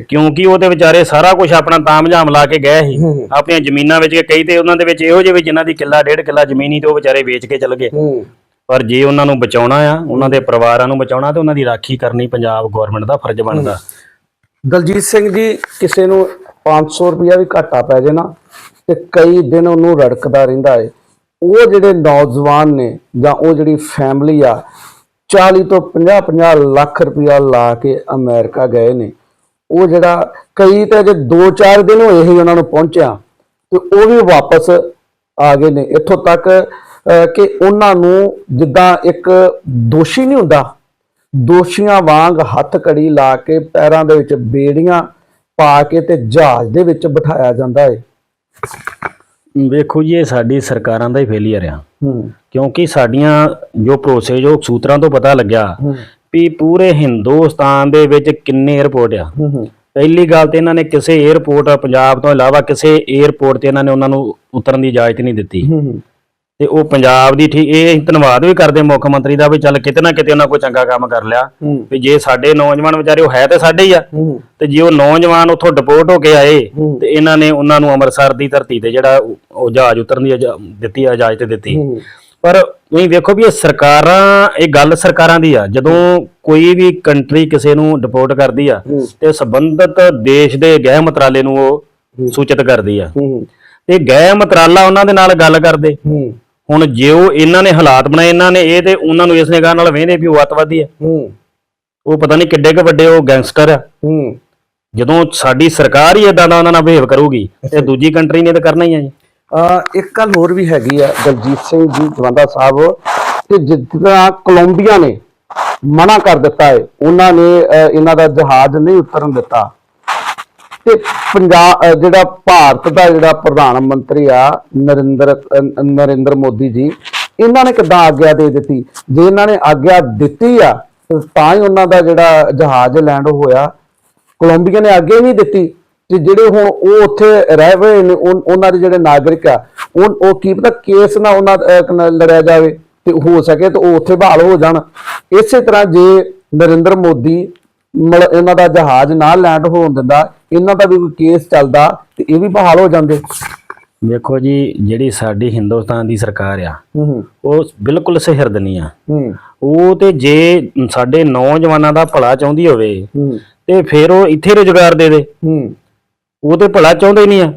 ਕਿਉਂਕਿ ਉਹ ਤੇ ਵਿਚਾਰੇ ਸਾਰਾ ਕੁਝ ਆਪਣਾ ਤਾਮਝਾਮ ਲਾ ਕੇ ਗਏ ਸੀ। ਆਪਣੀਆਂ ਜ਼ਮੀਨਾਂ ਵੇਚ ਕੇ ਕਈ ਤੇ ਉਹਨਾਂ ਦੇ ਵਿੱਚ ਇਹੋ ਜਿਹੇ ਵੀ ਜਿਨ੍ਹਾਂ ਦੀ ਕਿੱਲਾ ਡੇਢ ਕਿੱਲਾ ਜ਼ਮੀਨੀ ਤੇ ਉਹ ਵਿਚਾਰੇ ਵੇਚ ਕੇ ਚਲ ਗਏ ਪਰ ਜੇ ਉਹਨਾਂ ਨੂੰ ਬਚਾਉਣਾ ਆ ਉਹਨਾਂ ਦੇ ਪਰਿਵਾਰਾਂ ਨੂੰ ਬਚਾਉਣਾ ਤੇ ਉਹਨਾਂ ਦੀ ਰਾਖੀ ਕਰਨੀ ਪੰਜਾਬ ਗਵਰਨਮੈਂਟ ਦਾ ਫਰਜ਼ ਬਣਦਾ ਦਲਜੀਤ ਸਿੰਘ ਜੀ ਕਿਸੇ ਨੂੰ 500 ਰੁਪਇਆ ਵੀ ਘਾਟਾ ਪੈ ਜੇ ਨਾ, ਤੇ ਕਈ ਦਿਨ ਉਹਨੂੰ ਰੜਕਦਾ ਰਹਿੰਦਾ ਏ। ਉਹ ਜਿਹੜੇ ਨੌਜਵਾਨ ਨੇ ਜਾਂ ਉਹ ਜਿਹੜੀ ਫੈਮਿਲੀ ਆ 40 ਤੋਂ 50 50 ਲੱਖ ਰੁਪਇਆ ਲਾ ਕੇ ਅਮਰੀਕਾ ਗਏ ਨੇ। ਉਹ ਜਿਹੜਾ ਕਈ ਤਾਂ ਜੇ 2-4 ਦਿਨ ਹੋਏ ਹੀ ਉਹਨਾਂ ਨੂੰ ਪਹੁੰਚਿਆ, ਤੇ ਉਹ ਵੀ ਵਾਪਸ ਆ ਗਏ ਨੇ। ਇੱਥੋਂ ਤੱਕ ਕਿ ਉਹਨਾਂ ਨੂੰ ਜਿੱਦਾਂ ਇੱਕ ਦੋਸ਼ੀ ਨਹੀਂ ਹੁੰਦਾ, ਦੋਸ਼ੀਆਂ ਵਾਂਗ ਹੱਥ ਕੜੀ ਲਾ ਕੇ ਪੈਰਾਂ ਦੇ ਵਿੱਚ ਬੇੜੀਆਂ ਪਾ ਕੇ ਤੇ ਜਹਾਜ਼ ਦੇ ਵਿੱਚ ਬਿਠਾਇਆ ਜਾਂਦਾ ਏ। ਵੇਖੋ ਜੀ ਇਹ ਸਾਡੀ ਸਰਕਾਰਾਂ ਦਾ ਹੀ ਫੇਲੀਅਰ ਆ। ਕਿਉਂਕਿ ਸਾਡੀਆਂ ਜੋ ਭਰੋਸੇਯੋਗ ਸੂਤਰਾਂ ਤੋਂ ਪਤਾ ਲੱਗਿਆ ਵੀ ਪੂਰੇ ਹਿੰਦੁਸਤਾਨ ਦੇ ਵਿੱਚ ਕਿੰਨੇ 에어ਪੋਰਟ ਆ ਪਹਿਲੀ ਗੱਲ ਤੇ ਇਹਨਾਂ ਨੇ ਕਿਸੇ 에어ਪੋਰਟ ਪੰਜਾਬ ਤੋਂ ਇਲਾਵਾ ਕਿਸੇ 에어ਪੋਰਟ ਤੇ ਇਹਨਾਂ ਨੇ ਉਹਨਾਂ ਨੂੰ ਉਤਰਨ ਦੀ ਇਜਾਜ਼ਤ ਨਹੀਂ ਦਿੱਤੀ। ਤੇ ਉਹ ਪੰਜਾਬ ਦੀ ਠੀਕ ਇਹ ਅਸੀਂ ਧੰਨਵਾਦ ਵੀ ਕਰਦੇ ਮੁੱਖ ਮੰਤਰੀ ਦਾ ਵੀ ਚੱਲ ਕਿਤੇ ਨਾ ਕਿਤੇ ਉਹਨਾਂ ਕੋਈ ਚੰਗਾ ਕੰਮ ਕਰ ਲਿਆ। ਹੂੰ। ਵੀ ਜੇ ਸਾਡੇ ਨੌਜਵਾਨ ਵਿਚਾਰੇ ਉਹ ਹੈ ਤੇ ਸਾਡੇ ਹੀ ਆ। ਹੂੰ। ਤੇ ਜੇ ਉਹ ਨੌਜਵਾਨ ਉੱਥੋਂ ਡਿਪੋਰਟ ਹੋ ਕੇ ਆਏ ਹੂੰ। ਤੇ ਇਹਨਾਂ ਨੇ ਉਹਨਾਂ ਨੂੰ ਅੰਮ੍ਰਿਤਸਰ ਦੀ ਧਰਤੀ ਤੇ ਜਿਹੜਾ ਉਹ- ਉਹ ਜਹਾਜ਼ ਉਤਰਨ ਦੀ ਇਜਾ- ਦਿੱਤੀ ਆ, ਇਜਾਜ਼ਤ ਦਿੱਤੀ। ਹੂੰ। ਪਰ ਤੁਸੀਂ ਵੇਖੋ ਵੀ ਇਹ ਸਰਕਾਰਾਂ ਇਹ ਗੱਲ ਸਰਕਾਰਾਂ ਦੀ ਆ। ਜਦੋਂ ਕੋਈ ਵੀ ਕੰਟਰੀ ਕਿਸੇ ਨੂੰ ਡਿਪੋਰਟ ਕਰਦੀ ਆ ਹੂੰ। ਤੇ ਸੰਬੰਧਿਤ ਦੇਸ਼ ਦੇ ਗ੍ਰਹਿ ਮੰਤਰਾਲੇ ਨੂੰ ਉਹ ਸੂਚਿਤ ਕਰਦੀ ਆ। ਹੂੰ। ਤੇ ਗ੍ਰਹਿ ਮੰਤਰਾਲਾ ਉਹਨਾਂ ਦੇ ਨਾਲ ਗੱਲ ਕਰਦੇ। ਹੂੰ। ਹੁਣ ਜੇ ਉਹ ਇਹਨਾਂ ਨੇ ਹਾਲਾਤ ਬਣਾਏ ਇਹਨਾਂ ਨੇ ਇਹ ਤੇ ਉਹਨਾਂ ਨੂੰ ਇਸ ਨਿਗਾਹ ਨਾਲ ਵੇਂਦੇ ਵੀ ਉਹ ਅੱਤਵਾਦੀ ਆ। ਹੂੰ। ਉਹ ਪਤਾ ਨਹੀਂ ਕਿੱਡੇ ਕੁ ਵੱਡੇ ਉਹ ਗੈਂਗਸਟਰ ਆ। ਹੂੰ। ਜਦੋਂ ਸਾਡੀ ਸਰਕਾਰ ਹੀ ਇਦਾਂ ਦਾ ਉਹਨਾਂ ਨਾਲ ਬਿਹੇਵ ਕਰੂਗੀ ਤੇ ਦੂਜੀ ਕੰਟਰੀ ਨੇ ਤਾਂ ਕਰਨਾ ਹੀ ਆ ਜੀ। ਅਹ ਇੱਕ ਗੱਲ ਹੋਰ ਵੀ ਹੈਗੀ ਆ ਦਲਜੀਤ ਸਿੰਘ ਜੀ ਜਵੰਦਾ ਸਾਹਿਬ ਕਿ ਜਿੱਦਾਂ ਕੋਲੰਬੀਆ ਨੇ ਮਨਾ ਕਰ ਦਿੱਤਾ ਹੈ ਉਹਨਾਂ ਨੇ ਇਹਨਾਂ ਦਾ ਜਹਾਜ਼ ਨਹੀਂ ਉਤਰਨ ਦਿੱਤਾ। ਤੇ ਪੰਜਾਬ ਜਿਹੜਾ ਭਾਰਤ ਦਾ ਜਿਹੜਾ ਪ੍ਰਧਾਨ ਮੰਤਰੀ ਆ, ਨਰਿੰਦਰ ਨਰਿੰਦਰ ਮੋਦੀ ਜੀ, ਇਹਨਾਂ ਨੇ ਕਿੱਦਾਂ ਆਗਿਆ ਦੇ ਦਿੱਤੀ? ਜੇ ਇਹਨਾਂ ਨੇ ਆਗਿਆ ਦਿੱਤੀ ਆ, ਤਾਂ ਹੀ ਉਹਨਾਂ ਦਾ ਜਿਹੜਾ ਜਹਾਜ਼ ਲੈਂਡ ਹੋਇਆ। ਕੋਲੰਬੀਆ ਨੇ ਅੱਗੇ ਨਹੀਂ ਦਿੱਤੀ, ਤੇ ਜਿਹੜੇ ਹੁਣ ਉਹ ਉੱਥੇ ਰਹਿ ਰਹੇ ਨੇ, ਉਨ- ਉਹਨਾਂ ਦੇ ਜਿਹੜੇ ਨਾਗਰਿਕ ਆ ਉਹ ਉਹ ਕੀ ਪਤਾ ਕੇਸ ਨਾ ਉਹਨਾਂ ਨਾਲ ਲੜਿਆ ਜਾਵੇ, ਤੇ ਹੋ ਸਕੇ ਤੇ ਉਹ ਉੱਥੇ ਬਹਾਲ ਹੋ ਜਾਣ। ਇਸੇ ਤਰ੍ਹਾਂ ਜੇ ਨਰਿੰਦਰ ਮੋਦੀ ਮਤਲਬ ਇਹਨਾਂ ਦਾ ਜਹਾਜ਼ ਨਾ ਲੈਂਡ ਹੋਣ ਦਿੰਦਾ ਇਹਨਾਂ ਦਾ ਵੀ ਕੋਈ ਕੇਸ ਚੱਲਦਾ ਤੇ ਇਹ ਵੀ ਬਹਾਲ ਹੋ ਜਾਂਦੇ। ਵੇਖੋ ਜੀ ਜਿਹੜੀ ਸਾਡੀ ਹਿੰਦੁਸਤਾਨ ਦੀ ਸਰਕਾਰ ਆ ਉਹ ਬਿਲਕੁਲ ਸਹਿਰਦਨੀ ਆ। ਹੂੰ। ਉਹ ਤੇ ਜੇ ਸਾਡੇ ਨੌਜਵਾਨਾਂ ਦਾ ਭਲਾ ਚਾਹੁੰਦੀ ਹੋਵੇ ਤੇ ਫਿਰ ਉਹ ਇੱਥੇ ਰੁਜ਼ਗਾਰ ਦੇ ਦੇ। ਉਹ ਤੇ ਭਲਾ ਚਾਹੁੰਦੇ ਨਹੀਂ ਆ।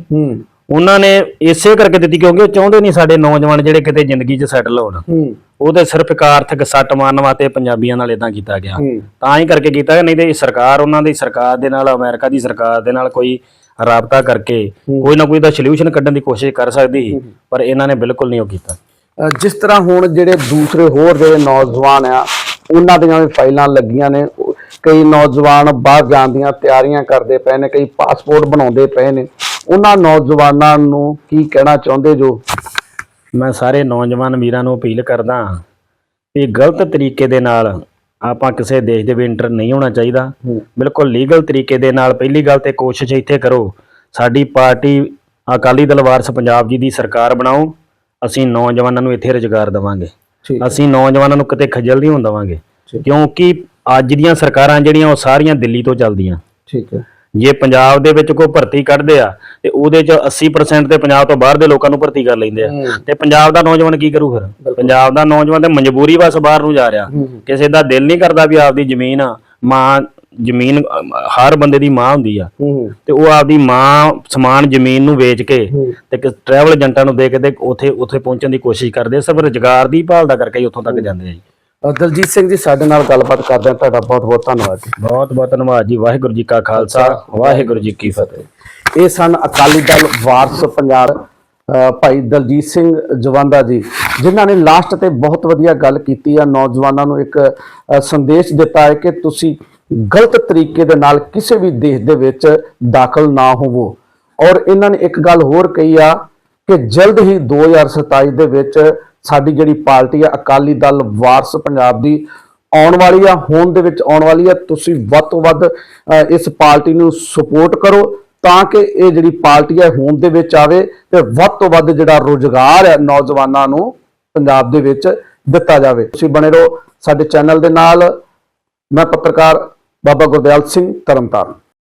ਉਹਨਾਂ ਨੇ ਇਸੇ ਕਰਕੇ ਦਿੱਤੀ ਕਿਉਂਕਿ ਉਹ ਚਾਹੁੰਦੇ ਨਹੀਂ ਸਾਡੇ ਨੌਜਵਾਨ ਜਿਹੜੇ ਕਿਤੇ ਜ਼ਿੰਦਗੀ 'ਚ ਸੈਟਲ ਹੋਣ। ਹੂੰ। ਉਹ ਤੇ ਸਿਰਫ ਇੱਕ ਆਰਥਿਕ ਸੱਟ ਮਾਰਨ ਵਾਸਤੇ ਪੰਜਾਬੀਆਂ ਨਾਲ ਇਦਾਂ ਕੀਤਾ ਗਿਆ। ਹੂੰ। ਤਾਂ ਹੀ ਕਰਕੇ ਕੀਤਾ ਗਿਆ, ਨਹੀਂ ਤੇ ਇਹ ਸਰਕਾਰ ਉਹਨਾਂ ਦੀ ਸਰਕਾਰ ਦੇ ਨਾਲ ਅਮਰੀਕਾ ਦੀ ਸਰਕਾਰ ਦੇ ਨਾਲ ਕੋਈ ਰਾਬਤਾ ਕਰਕੇ ਕੋਈ ਨਾ ਕੋਈ ਦਾ ਸੋਲੂਸ਼ਨ ਕੱਢਣ ਦੀ ਕੋਸ਼ਿਸ਼ ਕਰ ਸਕਦੀ ਸੀ ਪਰ ਇਹਨਾਂ ਨੇ ਬਿਲਕੁਲ ਨਹੀਂ ਉਹ ਕੀਤਾ। ਜਿਸ ਤਰ੍ਹਾਂ ਹੁਣ ਜਿਹੜੇ ਦੂਸਰੇ ਹੋਰ ਜਿਹੜੇ ਨੌਜਵਾਨ ਆ ਉਹਨਾਂ ਦੀਆਂ ਵੀ ਫਾਈਲਾਂ ਲੱਗੀਆਂ ਨੇ। ਉਹ- ਕਈ ਨੌਜਵਾਨ ਬਾਹਰ ਜਾਣ ਦੀਆਂ ਤਿਆਰੀਆਂ ਕਰਦੇ ਪਏ ਨੇ ਕਈ ਪਾਸਪੋਰਟ ਬਣਾਉਂਦੇ ਪਏ ਨੇ। ਉਹਨਾਂ ਨੌਜਵਾਨਾਂ ਨੂੰ ਕੀ ਕਹਿਣਾ ਚਾਹੁੰਦੇ ਜੋ? ਮੈਂ ਸਾਰੇ ਨੌਜਵਾਨ ਵੀਰਾਂ ਨੂੰ ਅਪੀਲ ਕਰਦਾ ਵੀ ਗਲਤ ਤਰੀਕੇ ਦੇ ਨਾਲ ਆਪਾਂ ਕਿਸੇ ਦੇਸ਼ ਦੇ ਵਿੱਚ ਇੰਟਰ ਨਹੀਂ ਹੋਣਾ ਚਾਹੀਦਾ। ਬਿਲਕੁਲ ਲੀਗਲ ਤਰੀਕੇ ਦੇ ਨਾਲ ਪਹਿਲੀ ਗੱਲ ਤੇ ਕੋਸ਼ਿਸ਼ ਇੱਥੇ ਕਰੋ ਸਾਡੀ ਪਾਰਟੀ ਅਕਾਲੀ ਦਲ ਵਾਰਸ ਪੰਜਾਬ ਜੀ ਦੀ ਸਰਕਾਰ ਬਣਾਓ ਅਸੀਂ ਨੌਜਵਾਨਾਂ ਨੂੰ ਇੱਥੇ ਰੁਜ਼ਗਾਰ ਦੇਵਾਂਗੇ। ਅਸੀਂ ਨੌਜਵਾਨਾਂ ਨੂੰ ਕਿਤੇ ਖੱਜਲ ਨਹੀਂ ਹੋਣ ਦੇਵਾਂਗੇ। ਕਿਉਂਕਿ ਅੱਜ ਦੀਆਂ ਸਰਕਾਰਾਂ ਜਿਹੜੀਆਂ ਉਹ ਸਾਰੀਆਂ ਦਿੱਲੀ ਤੋਂ ਚੱਲਦੀਆਂ। ਠੀਕ ਹੈ। ਜੇ ਪੰਜਾਬ ਦੇ ਵਿੱਚ ਕੋਈ ਭਰਤੀ ਕੱਢਦੇ ਆ ਤੇ ਉਹਦੇ ਚ 80% ਤੇ ਪੰਜਾਬ ਤੋਂ ਬਾਹਰ ਦੇ ਲੋਕਾਂ ਨੂੰ ਭਰਤੀ ਕਰ ਲੈਂਦੇ ਆ। ਤੇ ਪੰਜਾਬ ਦਾ ਨੌਜਵਾਨ ਕੀ ਕਰੂ ਫਿਰ ਪੰਜਾਬ ਦਾ ਨੌਜਵਾਨ ਤੇ ਮਜਬੂਰੀ ਬਸ ਬਾਹਰ ਨੂੰ ਜਾ ਰਿਹਾ। ਕਿਸੇ ਦਾ ਦਿਲ ਨਹੀਂ ਕਰਦਾ ਵੀ ਆਪਦੀ ਜ਼ਮੀਨ ਆ ਮਾਂ ਜ਼ਮੀਨ ਹਰ ਬੰਦੇ ਦੀ ਮਾਂ ਹੁੰਦੀ ਆ ਤੇ ਉਹ ਆਪਦੀ ਮਾਂ ਸਮਾਨ ਜ਼ਮੀਨ ਨੂੰ ਵੇਚ ਕੇ। ਤੇ ਟਰੈਵਲ ਏਜੰਟਾਂ ਨੂੰ ਦੇ ਕੇ ਤੇ ਉੱਥੇ ਉੱਥੇ ਪਹੁੰਚਣ ਦੀ ਕੋਸ਼ਿਸ਼ ਕਰਦੇ ਆ। ਸਿਰਫ ਰੁਜ਼ਗਾਰ ਦੀ ਭਾਲ ਦਾ ਕਰਕੇ ਹੀ ਉੱਥੋਂ ਤੱਕ ਜਾਂਦੇ ਆ ਜੀ ਦਲਜੀਤ ਸਿੰਘ ਜੀ ਸਾਡੇ ਨਾਲ ਗੱਲਬਾਤ ਕਰਦੇ ਹਾਂ। ਤੁਹਾਡਾ ਬਹੁਤ ਬਹੁਤ ਧੰਨਵਾਦ ਜੀ। ਬਹੁਤ ਬਹੁਤ ਧੰਨਵਾਦ ਜੀ। ਵਾਹਿਗੁਰੂ ਜੀ ਕਾ ਖਾਲਸਾ ਵਾਹਿਗੁਰੂ ਜੀ ਕੀ ਫਤਿਹ। ਇਹ ਸਨ ਅਕਾਲੀ ਦਲ ਵਾਰਸ ਪੰਜਾਬ ਭਾਈ ਦਲਜੀਤ ਸਿੰਘ ਜਵੰਦਾ ਜੀ ਜਿਨ੍ਹਾਂ ਨੇ ਲਾਸਟ ਤੇ ਬਹੁਤ ਵਧੀਆ ਗੱਲ ਕੀਤੀ ਆ। ਨੌਜਵਾਨਾਂ ਨੂੰ ਇੱਕ ਸੰਦੇਸ਼ ਦਿੱਤਾ ਹੈ ਕਿ ਤੁਸੀਂ ਗਲਤ ਤਰੀਕੇ ਦੇ ਨਾਲ ਕਿਸੇ ਵੀ ਦੇਸ਼ ਦੇ ਵਿੱਚ ਦਾਖਲ ਨਾ ਹੋਵੋ। ਔਰ ਇਹਨਾਂ ਨੇ ਇੱਕ ਗੱਲ ਹੋਰ ਕਹੀ ਆ ਕਿ ਜਲਦ ਹੀ 2027 ਦੇ ਵਿੱਚ ਸਾਡੀ ਜਿਹੜੀ ਪਾਰਟੀ ਆ, ਅਕਾਲੀ ਦਲ ਵਾਰਸ ਪੰਜਾਬ ਦੀ ਆਉਣ ਵਾਲੀ ਆ ਹੋਂਦ ਦੇ ਵਿੱਚ ਆਉਣ ਵਾਲੀ ਆ, ਤੁਸੀਂ ਵੱਧ ਤੋਂ ਵੱਧ ਇਸ ਪਾਰਟੀ ਨੂੰ ਸਪੋਰਟ ਕਰੋ ਤਾਂ ਕਿ ਇਹ ਜਿਹੜੀ ਪਾਰਟੀ ਹੈ ਹੋਂਦ ਦੇ ਵਿੱਚ ਆਵੇ ਤੇ ਵੱਧ ਤੋਂ ਵੱਧ ਜਿਹੜਾ ਰੋਜ਼ਗਾਰ ਹੈ ਨੌਜਵਾਨਾਂ ਨੂੰ ਪੰਜਾਬ ਦੇ ਵਿੱਚ ਦਿੱਤਾ ਜਾਵੇ। ਤੁਸੀਂ ਬਣੇ ਰਹੋ ਸਾਡੇ ਚੈਨਲ ਦੇ ਨਾਲ। ਮੈਂ ਪੱਤਰਕਾਰ ਬਾਬਾ ਗੁਰਦਿਆਲ ਸਿੰਘ ਤਰਨਤਾਰਨ।